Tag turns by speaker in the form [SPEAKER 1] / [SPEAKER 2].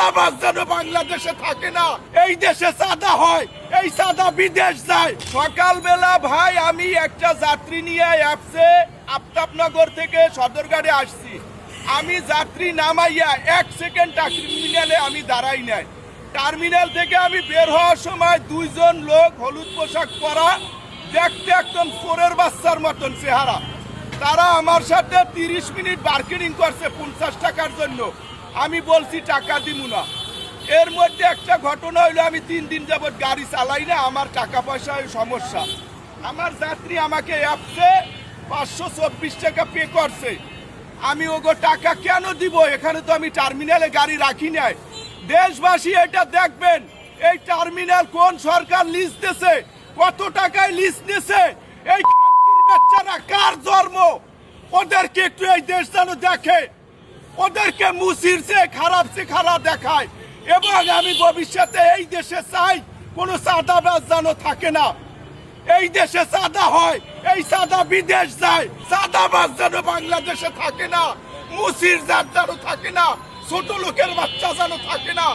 [SPEAKER 1] সাদাবাজ যেন বাংলাদেশে থাকে না। এই দেশে সাদা হয়, এই সাদা বিদেশ যায়। সকালবেলা ভাই, আমি একটা যাত্রী নিয়ে অ্যাপসে আফতাবনগর থেকে সদরঘাটে আসছি। আমি যাত্রী নামাইয়া এক সেকেন্ড টার্মিনালে আমি দাঁড়াই নাই। টার্মিনাল থেকে আমি বের হওয়ার সময় দুইজন লোক হলুদ পোশাক পরা, দেখতে একদম চোরের বাচ্চার মতন চেহারা। তারা আমার সাথে তিরিশ মিনিট বার্গেনিং করছে পঞ্চাশ টাকার জন্য। আমি বলছি টাকা দিব না। এর মধ্যে একটা ঘটনা হইল, আমি তিন দিন যাবত গাড়ি চালাই না, আমার টাকা পয়সার সমস্যা। আমার যাত্রী আমাকে অ্যাপসে পাঁচশো চব্বিশ টাকা পে করছে। আমি ওগো টাকা কেন দিব? এখানে তো আমি টার্মিনালে গাড়ি রাখি নাই। দেশবাসী, এটা দেখবেন, এই টার্মিনাল কোন সরকার লিজ দিছে? কত টাকায় লিজ নিছে? এই বাচ্চারা কার জন্ম? ওদেরকে একটু এই দেশ যেন দেখে। ওদেরকে মুসির চেয়ে খারাপ সে খারাপ দেখায়। এবং আমি ভবিষ্যতে এই দেশে চাই, কোনো সাদাবাজ যেন থাকে না। এই দেশে সাদা হয়, এই সাদা বিদেশ যায়। সাদাবাজ যেন বাংলাদেশে থাকে না, মুসির জাত যেন থাকে না, ছোট লোকের বাচ্চা যেন থাকে না।